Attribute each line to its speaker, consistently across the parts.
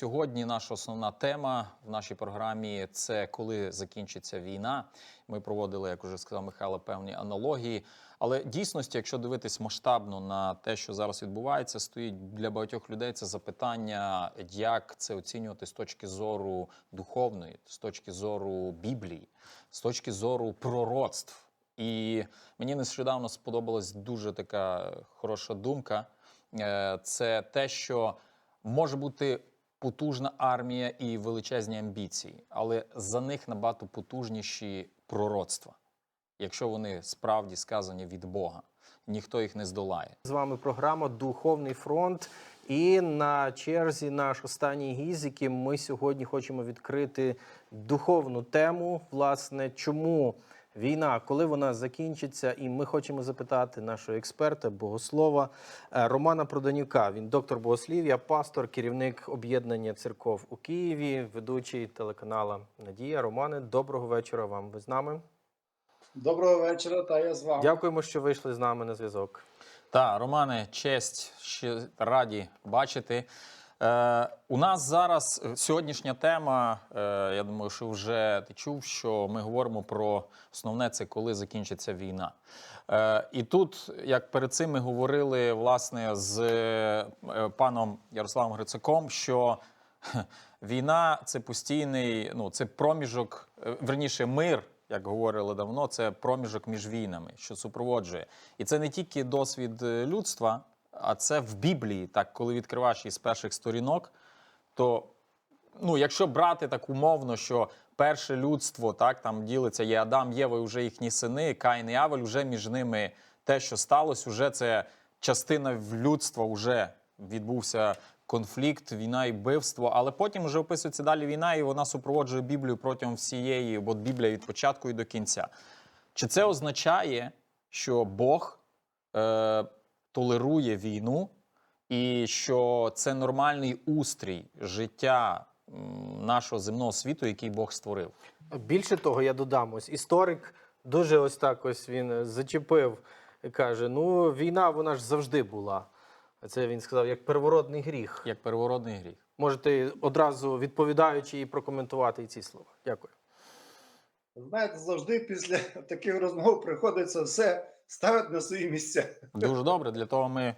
Speaker 1: сьогодні наша основна тема в нашій програмі це коли закінчиться війна. Ми проводили, як уже сказав Михайло, певні аналогії. Але дійсності, якщо дивитись масштабно на те, що зараз відбувається, стоїть для багатьох людей це запитання, як це оцінювати з точки зору духовної, з точки зору Біблії, з точки зору пророцтв. І мені нещодавно сподобалась дуже така хороша думка. Е, Це те, що може бути потужна армія і величезні амбіції, але за них набагато потужніші пророцтва, якщо вони справді сказані від Бога. Ніхто їх не здолає.
Speaker 2: З вами програма Духовний фронт. І на черзі наш останній гість, з яким ми сьогодні хочемо відкрити духовну тему. Власне, чому війна, коли вона закінчиться, і ми хочемо запитати нашого експерта, богослова е, Романа Проданюка. Він доктор богослів'я, пастор, керівник об'єднання церков у Києві, ведучий телеканала Надія. Романе, доброго вечора вам. Ви з нами?
Speaker 3: Доброго вечора, та я з вами.
Speaker 2: Дякуємо, що вийшли з нами на зв'язок.
Speaker 1: Та, Романе, честь, ще раді бачити. Е, у нас зараз е, сьогоднішня тема. Е, я думаю, що вже ти чув, що ми говоримо про основне це коли закінчиться війна. І тут, як перед цим ми говорили власне з паном Ярославом Грицаком, що війна це постійний, ну це проміжок, верніше, мир. Як говорили давно, це проміжок між війнами, що супроводжує. І це не тільки досвід людства, а це в Біблії. Так, коли відкриваєш із перших сторінок, то ну, якщо брати так умовно, що перше людство так там ділиться, є Адам, Єва, і вже їхні сини, Каїн і Авель, вже між ними те, що сталося, вже це частина людства, вже відбувся конфлікт, війна і вбивство. Але потім вже описується далі війна, і вона супроводжує Біблію протягом всієї, бо Біблія від початку і до кінця. Чи це означає, що Бог е, толерує війну, і що це нормальний устрій життя нашого земного світу, який Бог створив?
Speaker 2: Більше того, я додам, ось історик дуже ось так ось він е, зачепив і каже: ну, війна вона ж завжди була. Це він сказав як первородний гріх.
Speaker 1: Як первородний гріх.
Speaker 2: Можете одразу відповідаючи і прокоментувати і ці слова. Дякую.
Speaker 3: Знаєте, завжди після таких розмов приходиться все ставити на свої місця.
Speaker 1: Дуже добре. Для того ми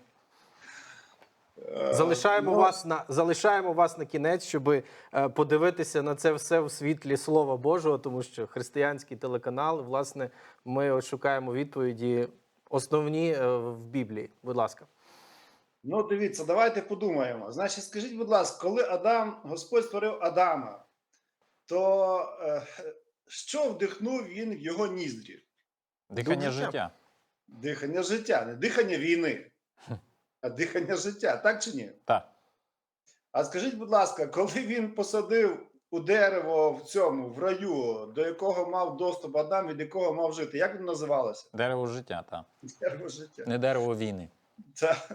Speaker 3: Е,
Speaker 2: Залишаємо
Speaker 3: ну,
Speaker 2: вас на залишаємо вас на кінець, щоб подивитися на це все в світлі Слова Божого, тому що християнський телеканал, власне, ми шукаємо відповіді основні е, в Біблії. Будь ласка.
Speaker 3: Ну, дивіться, давайте подумаємо. Значить, скажіть, будь ласка, коли Адам, Господь створив Адама, то е, що вдихнув він в його ніздрі?
Speaker 1: дихання
Speaker 2: життя.
Speaker 3: Дихання життя, не дихання війни, а дихання життя, так чи ні?
Speaker 1: Так.
Speaker 3: А скажіть, будь ласка, коли він посадив у дерево в цьому в раю, до якого мав доступ Адам, від якого мав жити, як він називалося?
Speaker 1: Дерево життя, так.
Speaker 3: Дерево життя.
Speaker 1: Не дерево війни.
Speaker 3: Та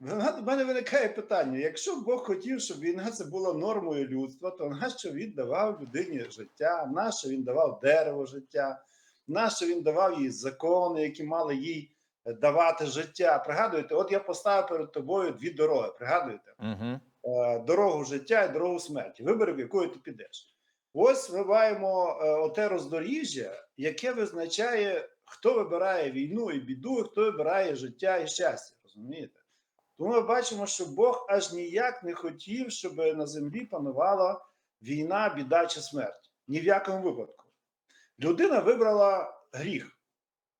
Speaker 3: в мене виникає питання: якщо Бог хотів, щоб війна це була нормою людства, то нащо він давав людині життя? Нащо він давав дерево життя? Нащо він давав їй закони, які мали їй е, давати життя? Пригадуєте, от я поставив перед тобою дві дороги. Пригадуєте?
Speaker 1: Угу.
Speaker 3: Дорогу життя і дорогу смерті. Вибери, в якою ти підеш. Ось ми маємо е, оте роздоріжжя, яке визначає, хто вибирає війну і біду, і хто вибирає життя і щастя. Розумієте? Тому ми бачимо, що Бог аж ніяк не хотів, щоб на землі панувала війна, біда чи смерть. Ні в якому випадку. Людина вибрала гріх.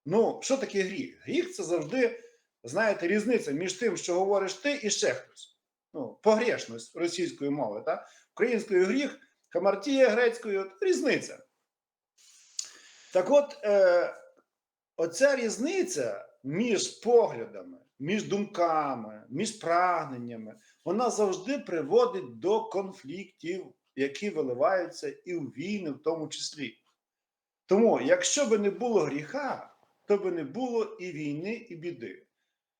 Speaker 3: Ну, що таке гріх? Гріх це завжди, знаєте, різниця між тим, що говориш ти і ще хтось ну, погрешність російської мови, та? українською гріх, хамартія грецькою різниця. Так от, е, оця різниця між поглядами, між думками, між прагненнями, вона завжди приводить до конфліктів, які виливаються і в війни, в тому числі. Тому, якщо би не було гріха, то би не було і війни, і біди.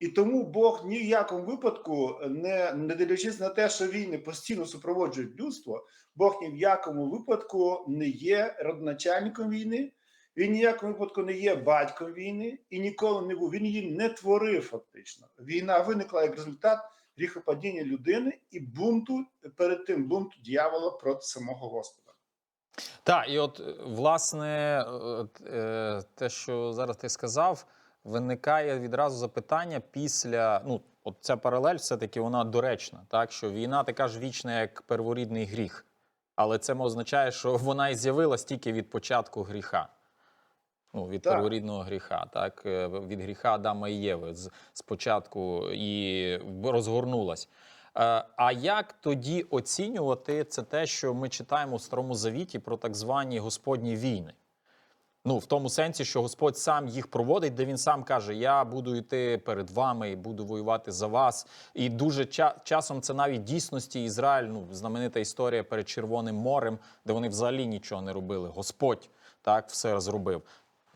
Speaker 3: І тому Бог ні в якому випадку, не, не дивлячись на те, що війни постійно супроводжують людство, Бог ні в якому випадку не є родоначальником війни, він ні в якому випадку не є батьком війни і ніколи не був. Він її не творив фактично. Війна виникла як результат гріхопадіння людини і бунту перед тим бунту дьявола проти самого Господа.
Speaker 1: Так, і от е, власне, е, е, те, що зараз ти сказав, виникає відразу запитання після. Ну, от ця паралель, все-таки вона доречна, так що війна така ж вічна, як перворідний гріх. Але це означає, що вона і з'явилась тільки від початку гріха. Ну, від
Speaker 3: Так.
Speaker 1: перворідного гріха, так, від гріха Адама і Єви спочатку і розгорнулась. Е, А як тоді оцінювати це те, що ми читаємо в Старому Завіті про так звані Господні війни? Ну, в тому сенсі, що Господь сам їх проводить, де він сам каже: Я буду йти перед вами і буду воювати за вас. І дуже ча- часом це навіть дійсності Ізраїль, ну, знаменита історія перед Червоним морем, де вони взагалі нічого не робили. Господь так все зробив.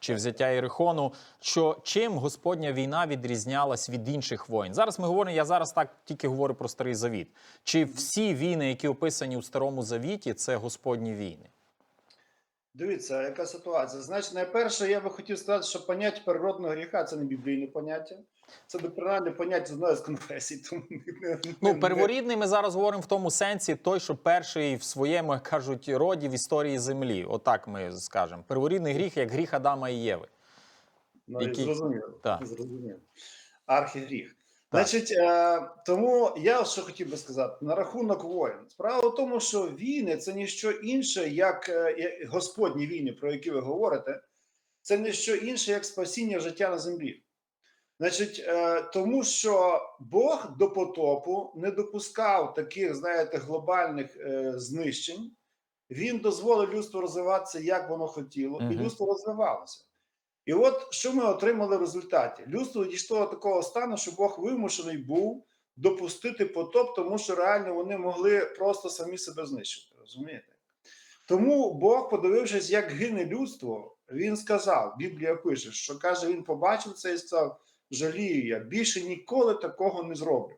Speaker 1: Чи взяття Єрихону, що чим Господня війна відрізнялась від інших воїн? Зараз ми говоримо, я зараз так тільки говорю про старий завіт. Чи всі війни, які описані у старому завіті, це Господні війни?
Speaker 3: Дивіться, яка ситуація. Значить, найперше, я би хотів сказати, що поняття природного гріха це не біблійне поняття, це доктринальне поняття з одної з конфесій. Тому не- не-
Speaker 1: Ну,
Speaker 3: не-
Speaker 1: перворідний ми зараз говоримо в тому сенсі, той, що перший в своєму як кажуть роді в історії землі. Отак ми скажемо. Перворідний гріх як гріх Адама і Єви.
Speaker 3: Ну,
Speaker 1: Які-
Speaker 3: Зрозуміло. Зрозуміло. Архігріх. Значить, е, тому я що хотів би сказати на рахунок воїн. Справа в тому, що війни це ніщо інше, як е, Господні війни, про які ви говорите, це не що інше, як спасіння життя на землі. Значить, е, тому що Бог до потопу не допускав таких, знаєте, глобальних е, знищень. Він дозволив людству розвиватися, як воно хотіло, і людство розвивалося. І от що ми отримали в результаті? Людство дійшло до такого стану, що Бог вимушений був допустити потоп, тому що реально вони могли просто самі себе знищити. Розумієте? Тому Бог, подивившись, як гине людство, він сказав: Біблія пише, що каже, він побачив це і сказав: жалію я, більше ніколи такого не зроблю.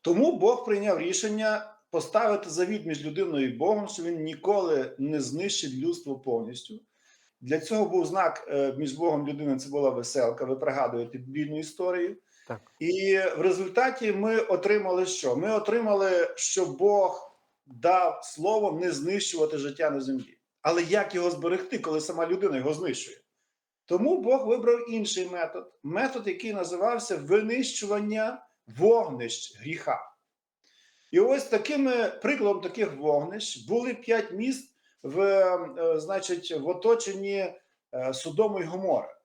Speaker 3: Тому Бог прийняв рішення поставити завіт між людиною і Богом, що він ніколи не знищить людство повністю. Для цього був знак е, між Богом і людиною. Це була веселка. Ви пригадуєте біблійну історію.
Speaker 2: Так.
Speaker 3: І в результаті ми отримали що? Ми отримали, що Бог дав слово не знищувати життя на землі. Але як його зберегти, коли сама людина його знищує? Тому Бог вибрав інший метод метод, який називався винищування вогнищ гріха. І ось такими прикладом таких вогнищ були п'ять міст в, е, значить, в оточенні е, Содому і Гомора.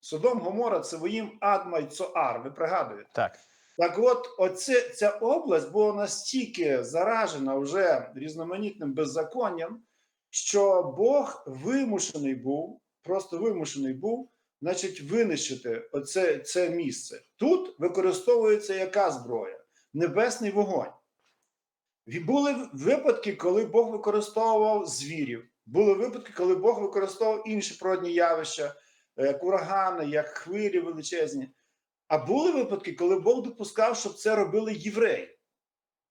Speaker 3: Содом Гомора це воїм Адма й Цоар. Ви пригадуєте?
Speaker 1: Так.
Speaker 3: Так от, оце, ця область була настільки заражена вже різноманітним беззаконням, що Бог вимушений був, просто вимушений був, значить, винищити оце це місце. Тут використовується яка зброя? Небесний вогонь. Були випадки, коли Бог використовував звірів. Були випадки, коли Бог використовував інші природні явища, е, як урагани, як хвилі величезні. А були випадки, коли Бог допускав, щоб це робили євреї,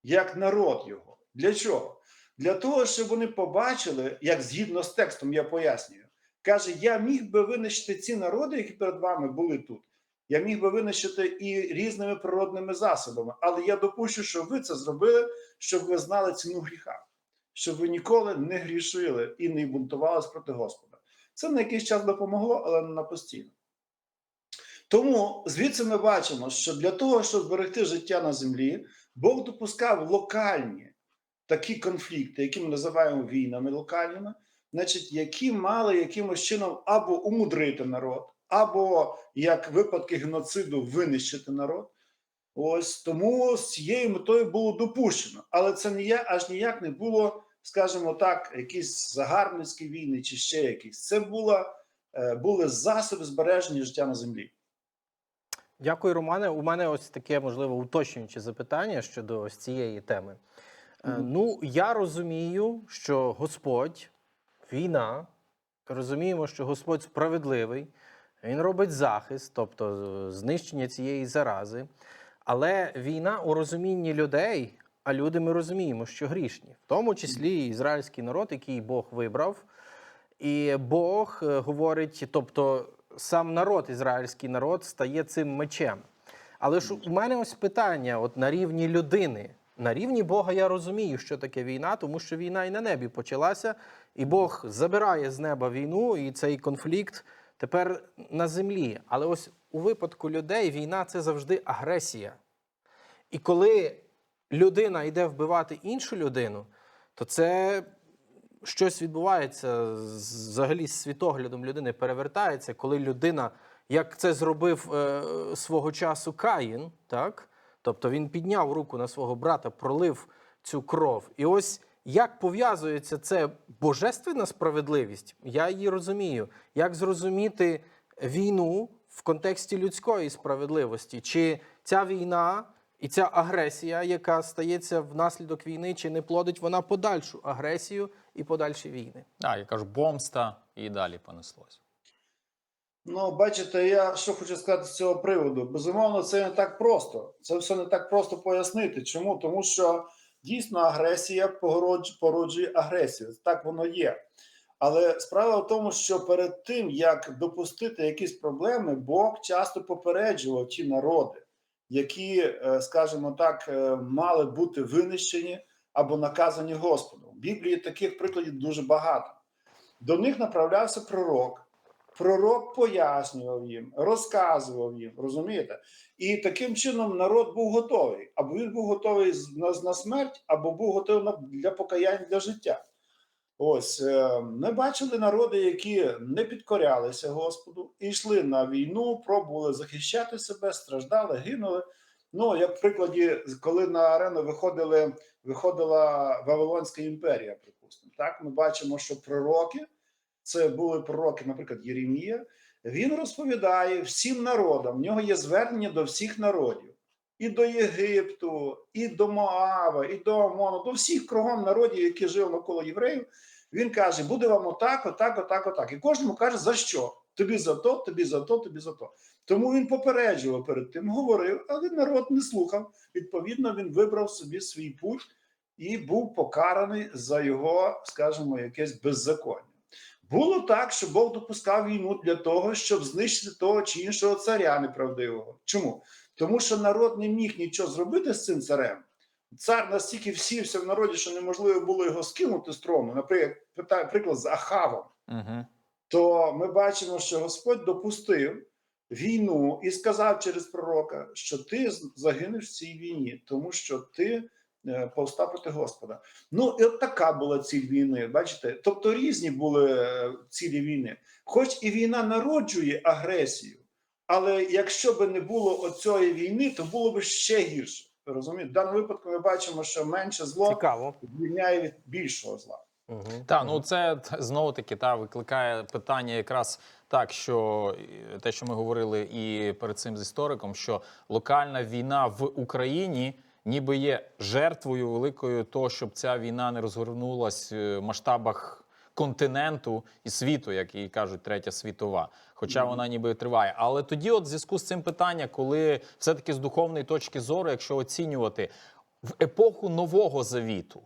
Speaker 3: як народ його. Для чого? Для того, щоб вони побачили, як згідно з текстом я пояснюю, каже: Я міг би винищити ці народи, які перед вами були тут. Я міг би винищити і різними природними засобами, але я допущу, що ви це зробили, щоб ви знали ціну гріха, щоб ви ніколи не грішили і не бунтувались проти Господа. Це на якийсь час допомогло, але не на постійно. Тому звідси ми бачимо, що для того, щоб зберегти життя на землі, Бог допускав локальні такі конфлікти, які ми називаємо війнами локальними, значить, які мали якимось чином або умудрити народ, або як випадки геноциду винищити народ. Ось тому з цією метою було допущено, але це ніяк, аж ніяк не було, скажімо так, якісь загарбницькі війни чи ще якісь. Це була, е, були засоби збереження життя на землі.
Speaker 2: Дякую, Романе. У мене ось таке можливо уточнююче запитання щодо ось цієї теми. Е,
Speaker 3: Мгм.
Speaker 2: Ну, я розумію, що Господь, війна, розуміємо, що Господь справедливий, він робить захист, тобто знищення цієї зарази. Але війна у розумінні людей, а люди ми розуміємо, що грішні, в тому числі ізраїльський народ, який Бог вибрав. І Бог е, говорить, тобто сам народ, ізраїльський народ, стає цим мечем. Але ж у мене ось питання: от на рівні людини. На рівні Бога я розумію, що таке війна, тому що війна і на небі почалася, і Бог забирає з неба війну, і цей конфлікт тепер на землі. Але ось у випадку людей війна це завжди агресія. І коли людина йде вбивати іншу людину, то це щось відбувається взагалі з світоглядом людини перевертається, коли людина, як це зробив е, свого часу Каїн, так? Тобто він підняв руку на свого брата, пролив цю кров. І ось як пов'язується це божественна справедливість, я її розумію. Як зрозуміти війну в контексті людської справедливості? Чи ця війна і ця агресія, яка стається внаслідок війни, чи не плодить вона подальшу агресію і подальші війни?
Speaker 1: Так, я кажу, бомста і далі понеслось.
Speaker 3: Ну, бачите, я що хочу сказати з цього приводу. Безумовно, це не так просто. Це все не так просто пояснити. Чому? Тому що дійсно агресія породжує, агресію. Так воно є. Але справа в тому, що перед тим як допустити якісь проблеми, Бог часто попереджував ті народи, які, е, скажімо так, е, мали бути винищені або наказані Господом. В Біблії таких прикладів дуже багато. До них направлявся пророк. Пророк пояснював їм, розказував їм, розумієте? І таким чином народ був готовий. Або він був готовий на, на смерть, або був готовий на, для покаяння для життя. Ось е, ми бачили народи, які не підкорялися Господу, йшли на війну, пробували захищати себе, страждали, гинули. Ну, як в прикладі, коли на арену виходили, виходила Вавилонська імперія, припустимо. Так, ми бачимо, що пророки це були пророки, наприклад, Єремія. Він розповідає всім народам. В нього є звернення до всіх народів: і до Єгипту, і до Моава, і до Амону, до всіх кругом народів, які жили навколо євреїв. Він каже: буде вам отак, отак, отак, отак. І кожному каже, за що? Тобі за то, тобі за то, тобі за то. Тому він попереджував перед тим, говорив, але народ не слухав. Відповідно, він вибрав собі свій путь і був покараний за його, скажімо, якесь беззаконня. Було так, що Бог допускав війну для того, щоб знищити того чи іншого царя неправдивого. Чому? Тому що народ не міг нічого зробити з цим царем. Цар настільки всівся в народі, що неможливо було його скинути з трону. Наприклад, приклад з Ахавом.
Speaker 1: Угу.
Speaker 3: То ми бачимо, що Господь допустив війну і сказав через пророка, що ти загинеш в цій війні, тому що ти е, повстав проти Господа. Ну, і от така була ціль війни. Бачите, тобто різні були е, цілі війни. Хоч і війна народжує агресію, але якщо би не було оцієї війни, то було б ще гірше. Розумієте? В даному випадку ми бачимо, що менше зло
Speaker 2: Цікаво.
Speaker 3: звільняє від більшого зла.
Speaker 2: Угу.
Speaker 1: Так, ну це знову таки та викликає питання, якраз так, що те, що ми говорили і перед цим з істориком, що локальна війна в Україні ніби є жертвою великою того, щоб ця війна не розгорнулась е, в масштабах континенту і світу, як і кажуть, третя світова. Хоча вона ніби триває. Але тоді, от в зв'язку з цим питання, коли все-таки з духовної точки зору, якщо оцінювати в епоху нового завіту.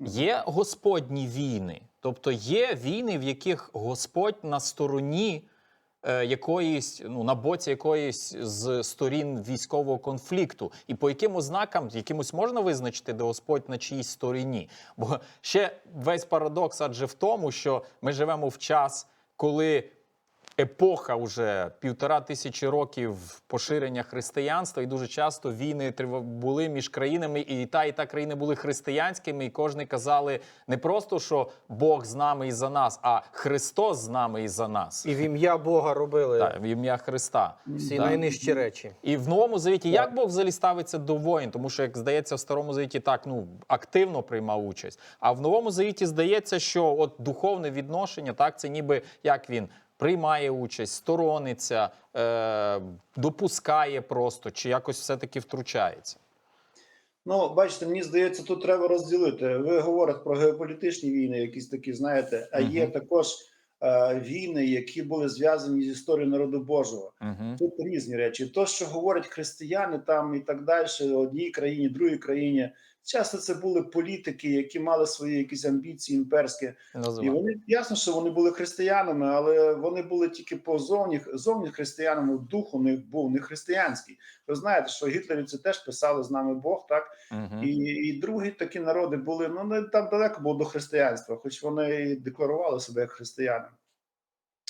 Speaker 1: Є господні війни, тобто є війни, в яких Господь на стороні якоїсь, ну на боці якоїсь з сторін військового конфлікту, і по яким ознакам якимось можна визначити, де Господь на чиїсь стороні. Бо ще весь парадокс, адже в тому, що ми живемо в час, коли епоха вже півтора тисячі років поширення християнства, і дуже часто війни були між країнами, і та і та країни були християнськими, і кожні казали не просто, що Бог з нами і за нас, а Христос з нами і за нас.
Speaker 2: І в ім'я Бога робили
Speaker 1: Так, в ім'я Христа.
Speaker 2: всі
Speaker 1: Так.
Speaker 2: найнижчі речі.
Speaker 1: І в новому завіті як Бог взагалі ставиться до воїн? Тому що, як здається, в старому завіті так ну активно приймав участь. А в новому завіті здається, що от духовне відношення, так це ніби як він приймає участь, сторониться, е, допускає просто, чи якось все-таки втручається.
Speaker 3: Ну, бачите, мені здається, тут треба розділити. Ви говорите про геополітичні війни, якісь такі, знаєте, а є
Speaker 1: Мгм.
Speaker 3: також е, війни, які були зв'язані з історією народу Божого.
Speaker 1: Угу.
Speaker 3: Тут різні речі. То, що говорять християни там і так далі, одній країні, другій країні, Часто це були політики, які мали свої якісь амбіції імперські, і вони ясно, що вони були християнами, але вони були тільки по зовні, зовні християнами. Дух у них був не християнський. Ви знаєте, що гітлерівці теж писали з нами Бог, так
Speaker 1: Мгм.
Speaker 3: і, і другі такі народи були. Ну не там далеко було до християнства, хоч вони і декларували себе як християни.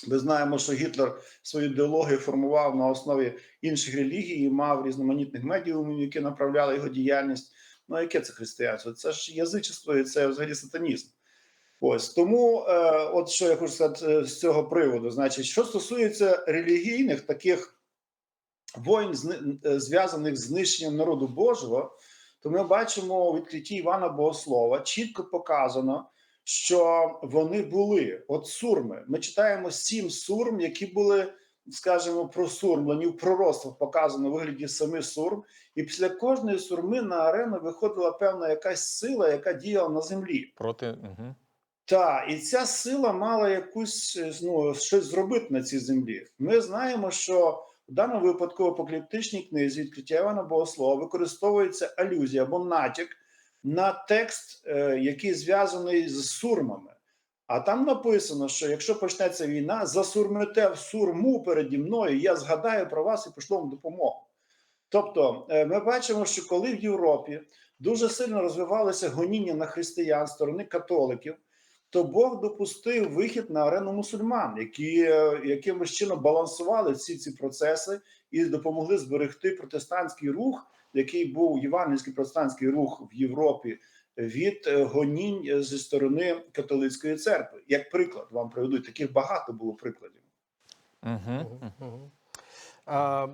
Speaker 3: Ми знаємо, що Гітлер свою ідеологію формував на основі інших релігій, і мав різноманітних медіумів, які направляли його діяльність. Ну, яке це християнство? Це ж язичество і це взагалі сатанізм. Ось тому, е, от що я хочу сказати е, з цього приводу. Значить, що стосується релігійних таких воїн, е, зв'язаних з знищенням народу Божого, то ми бачимо у відкритті Івана Богослова чітко показано, що вони були от сурми. Ми читаємо сім сурм, які були, скажімо, просурмлені в пророцтвах показано у вигляді семи сурм. І після кожної сурми на арену виходила певна якась сила, яка діяла на землі.
Speaker 1: Проти. Угу.
Speaker 3: Так, і ця сила мала якусь ну, щось зробити на цій землі. Ми знаємо, що в даному випадку в апокаліптичній книзі відкриття Івана Богослова використовується алюзія або натяк на текст, е, який зв'язаний з сурмами. А там написано, що якщо почнеться війна, засурмите в сурму переді мною, я згадаю про вас і пошлю вам допомогу. Тобто, е, ми бачимо, що коли в Європі дуже сильно розвивалося гоніння на християн сторони католиків, то Бог допустив вихід на арену мусульман, які е, якимось чином балансували всі ці процеси і допомогли зберегти протестантський рух, який був євангельський протестантський рух в Європі від е, гонінь е, зі сторони католицької церкви. Як приклад вам приведу, таких багато було прикладів.
Speaker 1: Угу.
Speaker 2: А,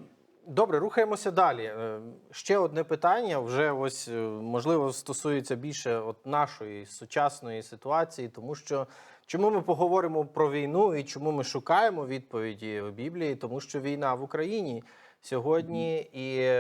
Speaker 2: Добре, рухаємося далі. Е, Ще одне питання, вже ось можливо стосується більше от нашої сучасної ситуації, тому що чому ми поговоримо про війну і чому ми шукаємо відповіді в Біблії? Тому що війна в Україні сьогодні, і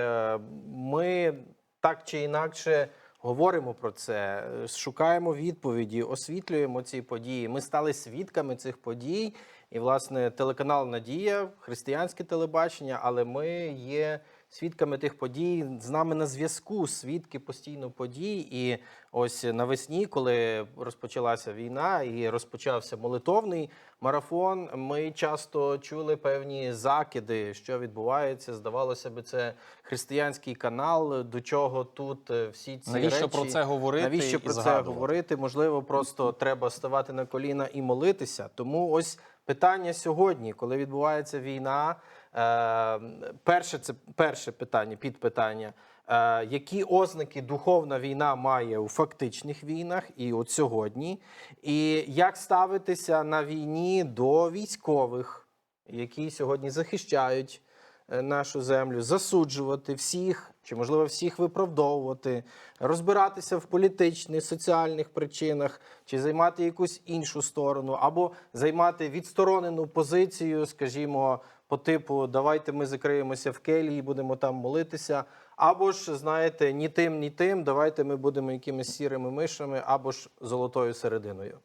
Speaker 2: ми так чи інакше говоримо про це, е, шукаємо відповіді, освітлюємо ці події. Ми стали свідками цих подій. І, власне, телеканал Надія, християнське телебачення, але ми є свідками тих подій. З нами на зв'язку свідки постійно подій. І ось навесні, коли розпочалася війна і розпочався молитовний марафон, ми часто чули певні закиди, що відбувається. Здавалося би, це християнський канал. До чого тут е, всі ці
Speaker 1: Навіщо
Speaker 2: речі?
Speaker 1: про це говорити?
Speaker 2: Навіщо
Speaker 1: і
Speaker 2: про це говорити? Можливо, просто треба ставати на коліна і молитися. Тому ось питання сьогодні, коли відбувається війна. Е, перше, це перше питання, підпитання. Е, які ознаки духовна війна має у фактичних війнах і от сьогодні? І як ставитися на війні до військових, які сьогодні захищають нашу землю, засуджувати всіх, чи можливо всіх виправдовувати, розбиратися в політичних, соціальних причинах, чи займати якусь іншу сторону, або займати відсторонену позицію, скажімо, по типу давайте ми закриємося в келії, будемо там молитися. Або ж, знаєте, ні тим, ні тим, давайте ми будемо якимись сірими мишами, або ж золотою серединою.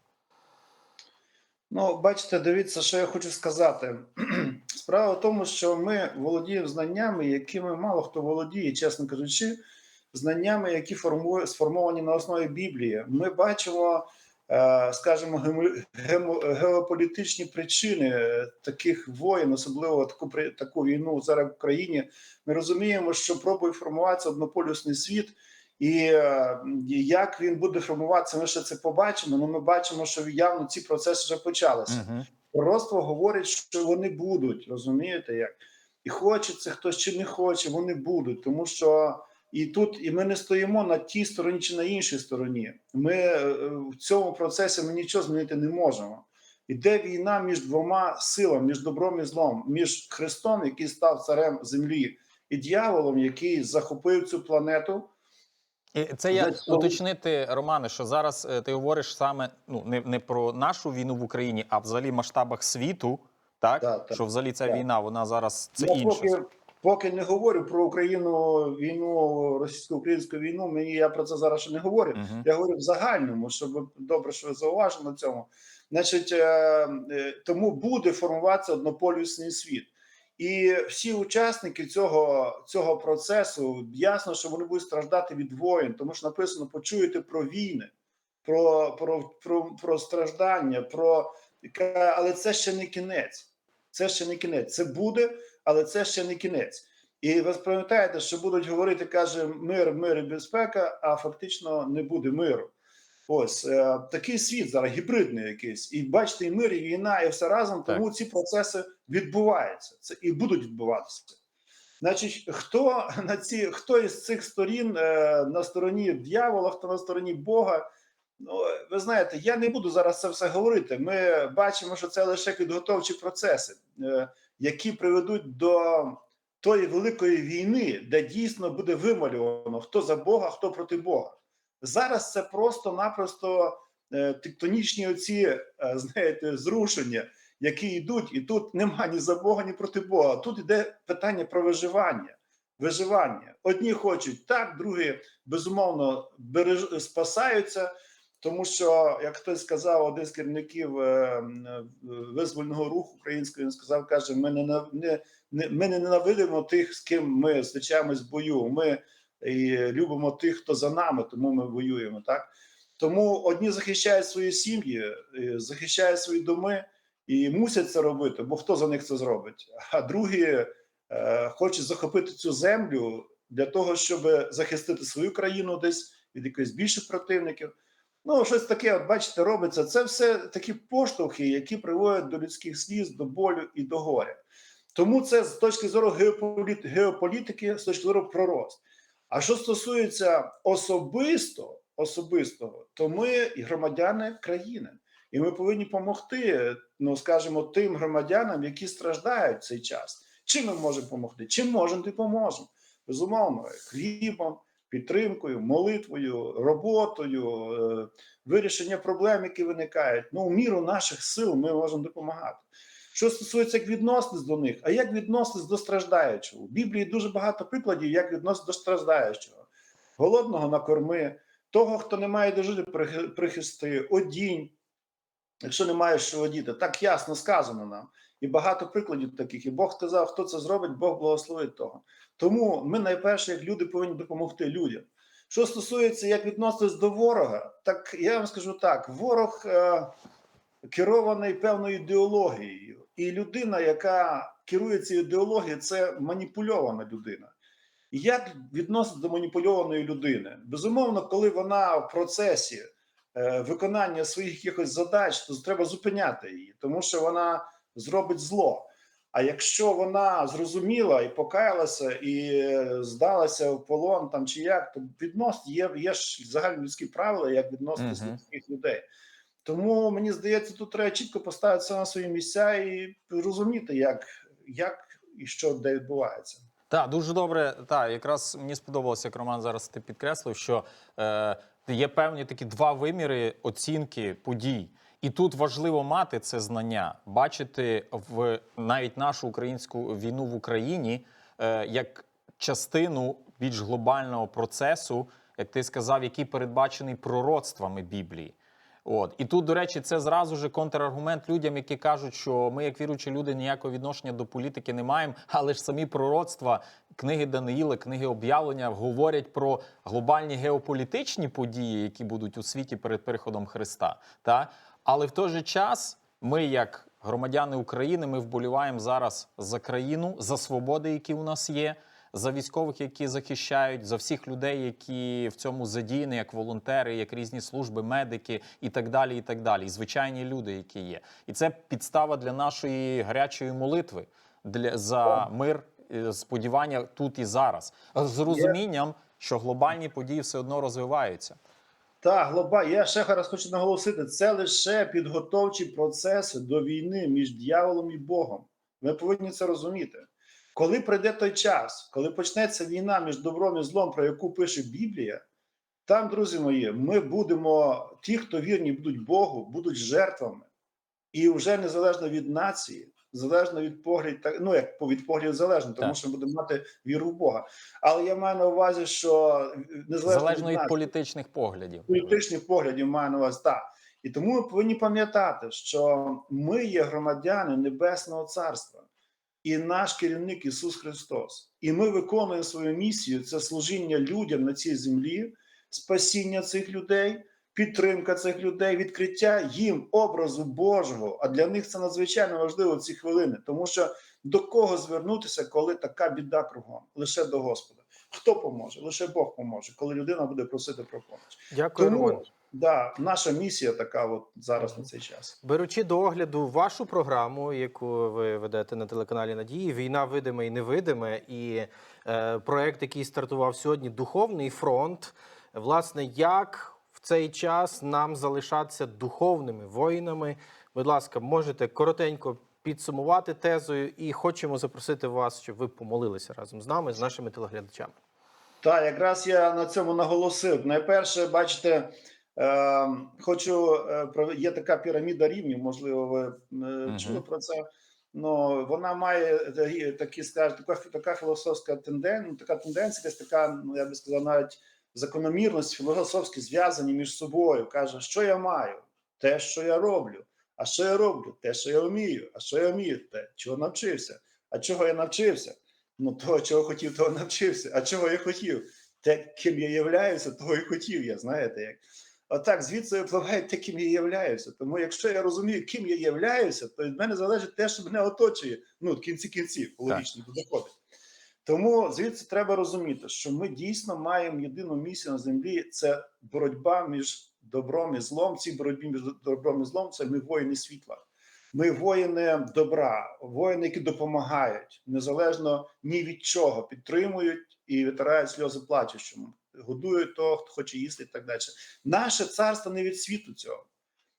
Speaker 3: Ну, бачите, дивіться, що я хочу сказати. Справа в тому, що ми володіємо знаннями, якими мало хто володіє, чесно кажучи, знаннями, які формує, сформовані на основі Біблії. Ми бачимо, е, скажімо, гемо- геополітичні причини е, таких воєн, особливо таку таку війну зараз в Україні. Ми розуміємо, що пробує формуватися однополюсний світ. І е, як він буде формуватися, ми ще це побачимо. Ну ми бачимо, що явно ці процеси вже почалися.
Speaker 1: Мгм.
Speaker 3: Пророцтво говорить, що вони будуть, розумієте як? І хоче це хтось чи не хоче, вони будуть, тому що і тут і ми не стоїмо на тій стороні чи на іншій стороні. Ми е, в цьому процесі ми нічого змінити не можемо. Іде війна між двома силами, між добром і злом, між Христом, який став царем землі, і дьяволом, який захопив цю планету.
Speaker 1: І це я
Speaker 3: цього-
Speaker 1: уточнити, Романе, що зараз е, ти говориш саме ну не, не про нашу війну в Україні, а взагалі в масштабах світу, так?
Speaker 3: Так.
Speaker 1: що взагалі ця
Speaker 3: Так.
Speaker 1: війна, вона зараз це
Speaker 3: Ну,
Speaker 1: інше.
Speaker 3: поки, поки не говорю про Україну війну, російсько-українську війну, мені я про це зараз ще не говорю.
Speaker 1: Мгм.
Speaker 3: Я говорю в загальному, щоб добре, що ви зауважили на цьому. Значить, е, е, тому буде формуватися однополюсний світ. І всі учасники цього, цього процесу ясно, що вони будуть страждати від воїн, тому що написано: почуєте про війни, про, про, про, про страждання, про але це ще не кінець. Це ще не кінець. Це буде, але це ще не кінець. І ви пам'ятаєте, що будуть говорити, каже, мир, мир і безпека, а фактично не буде миру. Ось е, такий світ зараз гібридний якийсь. І бачите, і мир, і війна, і все разом.
Speaker 1: Так.
Speaker 3: Тому ці процеси відбуваються. Це і будуть відбуватися. Значить, хто на ці хто із цих сторін е, на стороні дьявола, хто на стороні Бога? Ну, ви знаєте, я не буду зараз це все говорити. Ми бачимо, що це лише підготовчі процеси, е, які приведуть до тої великої війни, де дійсно буде вималювано хто за Бога, хто проти Бога. Зараз це просто-напросто е, тектонічні оці, е, знаєте, зрушення, які йдуть, і тут нема ні за Бога, ні проти Бога. Тут йде питання про виживання. Виживання. Одні хочуть так, другі безумовно береж... спасаються, тому що, як хтось сказав, один з керівників е, е, визвольного руху українського, він сказав, каже: ми не, не, не ми не ненавидимо тих, з ким ми зустрічаємось в бою. Ми і любимо тих, хто за нами, тому ми воюємо. Так тому одні захищають свої сім'ї, е, захищають свої доми і мусять це робити, бо хто за них це зробить? А другі е, хочуть захопити цю землю для того, щоб захистити свою країну десь від якихось більших противників. Ну, щось таке, от бачите, робиться. Це все такі поштовхи, які приводять до людських сліз, до болю і до горя. Тому це з точки зору геополіт... геополітики, з точки зору пророст. А що стосується особисто, особистого, то ми і громадяни країни, і ми повинні допомогти, ну скажімо, тим громадянам, які страждають в цей час. Чим ми можемо допомогти? Чим можемо, допоможемо. Безумовно, хлібом, підтримкою, молитвою, роботою, е, вирішення проблем, які виникають. Ну, у міру наших сил ми можемо допомагати. Що стосується як відносин до них, а як відноситись до страждаючого? У Біблії дуже багато прикладів, як відноситись до страждаючого, голодного накорми, того, хто не має де жити, прихи- прихисти, одінь, якщо не маєш що одіти. Так ясно сказано нам. І багато прикладів таких. І Бог сказав, хто це зробить, Бог благословить того. Тому ми найперше, як люди, повинні допомогти людям. Що стосується як відноситись до ворога, так я вам скажу так: ворог е, керований певною ідеологією, і людина, яка керує цією ідеологією, це маніпульована людина. Як відноситься до маніпульованої людини? Безумовно, коли вона в процесі виконання своїх якихось задач, то треба зупиняти її, тому що вона зробить зло. А якщо вона зрозуміла і покаялася, і е, здалася в полон там чи як, то віднос є, є ж загальнолюдські правила, як відноситися
Speaker 1: Мгм.
Speaker 3: до таких людей. Тому мені здається, тут треба чітко поставитися на свої місця і розуміти, як, як і що де відбувається.
Speaker 1: Так, дуже добре. Так, якраз мені сподобалося, як Роман зараз ти підкреслив, що е, є певні такі два виміри оцінки подій. І тут важливо мати це знання, бачити в навіть нашу українську війну в Україні е, як частину більш глобального процесу, як ти сказав, який передбачений пророцтвами Біблії. От і тут, до речі, це зразу ж контраргумент людям, які кажуть, що ми, як віруючі люди, ніякого відношення до політики не маємо. Але ж самі пророцтва, книги Даниїла, книги об'явлення говорять про глобальні геополітичні події, які будуть у світі перед приходом Христа. Та але в той же час ми, як громадяни України, ми вболіваємо зараз за країну, за свободи, які у нас є за військових, які захищають, за всіх людей, які в цьому задіяні, як волонтери, як різні служби, медики і так далі. І так далі. І звичайні люди, які є. І це підстава для нашої гарячої молитви для за мир, е, сподівання тут і зараз, з розумінням, що глобальні події все одно розвиваються.
Speaker 3: Так, глоба, я ще раз хочу наголосити: це лише підготовчі процеси до війни між дьяволом і Богом. Ми повинні це розуміти. Коли прийде той час, коли почнеться війна між добром і злом, про яку пише Біблія, там, друзі мої, ми будемо, ті, хто вірні будуть Богу, будуть жертвами. І вже незалежно від нації, залежно від поглядів, так, ну як від поглядів залежно, тому
Speaker 1: Так.
Speaker 3: що будемо мати віру в Бога. Але я маю на увазі, що незалежно
Speaker 1: Залежно від
Speaker 3: нації,
Speaker 1: політичних поглядів.
Speaker 3: політичних поглядів маю на увазі, так. І тому ми повинні пам'ятати, що ми є громадяни Небесного Царства. І наш керівник Ісус Христос. І ми виконуємо свою місію це служіння людям на цій землі, спасіння цих людей, підтримка цих людей, відкриття їм образу Божого. А для них це надзвичайно важливо в ці хвилини, тому що до кого звернутися, коли така біда кругом? Лише до Господа. Хто поможе? Лише Бог поможе, коли людина буде просити про допомогу.
Speaker 2: Дякую,
Speaker 3: Тому да, наша місія така, от зараз на цей час.
Speaker 2: Беручи до огляду вашу програму, яку ви ведете на телеканалі Надії, війна видиме і невидиме, і е, проект, який стартував сьогодні, Духовний фронт. Власне, як в цей час нам залишатися духовними воїнами? Будь ласка, можете коротенько підсумувати тезою, і хочемо запросити вас, щоб ви помолилися разом з нами, з нашими телеглядачами.
Speaker 3: Так, якраз я на цьому наголосив. Найперше, бачите, хочу е, є така піраміда рівнів, можливо, ви е, чули про це. Ну, вона має такі, такі скажімо, така, така філософська тенденція, така тенденція, така, ну я би сказав, навіть закономірність філософські зв'язані між собою. Каже, що я маю? Те, що я роблю. А що я роблю? Те, що я вмію. А що я вмію? Те, чого навчився. А чого я навчився? Ну, того, чого хотів, того навчився. А чого я хотів? Те, ким я являюся, того і хотів я, знаєте як. Отак, звідси випливає те, ким я являюся. Тому якщо я розумію, ким я являюся, то від мене залежить те, що мене оточує. Ну, в кінці кінців, логічно доходить. Тому звідси треба розуміти, що ми дійсно маємо єдину місію на землі це боротьба між добром і злом. Ці боротьбі між добром і злом це ми воїни світла. Ми воїни добра, воїни, які допомагають незалежно ні від чого, підтримують і витирають сльози плачущому, годують того, хто хоче їсти, і так далі. Наше царство не від світу цього.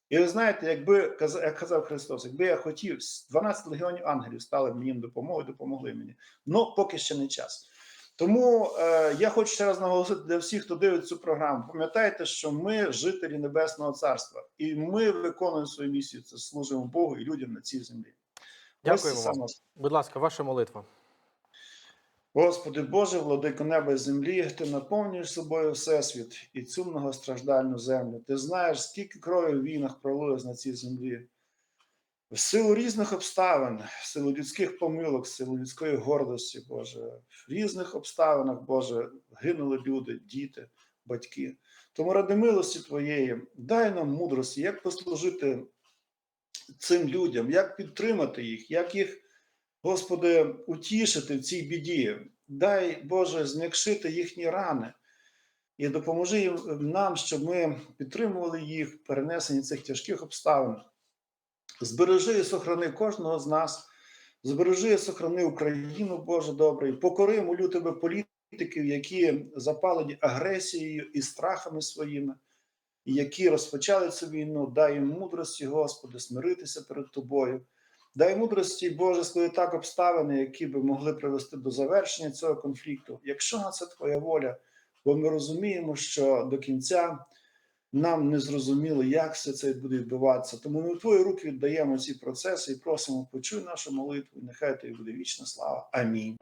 Speaker 3: І ви знаєте, якби як казав Христос, якби я хотів, 12 легіонів ангелів стали мені на допомогу, допомогли мені. Ну поки ще не час. Тому е, я хочу ще раз наголосити для всіх, хто дивиться цю програму. Пам'ятайте, що ми жителі Небесного Царства, і ми виконуємо свою місію. Це служимо Богу і людям на цій землі.
Speaker 2: Дякуємо
Speaker 3: Ось
Speaker 2: вам.
Speaker 3: саме.
Speaker 2: Будь ласка, ваша молитва.
Speaker 3: Господи Боже, владико неба і землі, ти наповнюєш собою всесвіт і цю многостраждальну землю. Ти знаєш, скільки крові в війнах пролилось на цій землі. В силу різних обставин, в силу людських помилок, в силу людської гордості, Боже, в різних обставинах, Боже, гинули люди, діти, батьки. Тому ради милості Твоєї, дай нам мудрості, як послужити цим людям, як підтримати їх, як їх Господи, утішити в цій біді. Дай Боже зм'якшити їхні рани і допоможи їм нам, щоб ми підтримували їх в перенесенні цих тяжких обставин. Збережи і сохрани кожного з нас, збережи і сохрани Україну, Боже добрий, покори, молю тебе політиків, які запалені агресією і страхами своїми, які розпочали цю війну. Дай їм мудрості, Господи, смиритися перед Тобою. Дай мудрості, Боже, склади так обставини, які би могли привести до завершення цього конфлікту, якщо на це Твоя воля, бо ми розуміємо, що до кінця нам не зрозуміло, як все це буде відбуватися. Тому ми в Твої руки віддаємо ці процеси і просимо, почуй нашу молитву, і нехай тобі буде вічна слава. Амінь.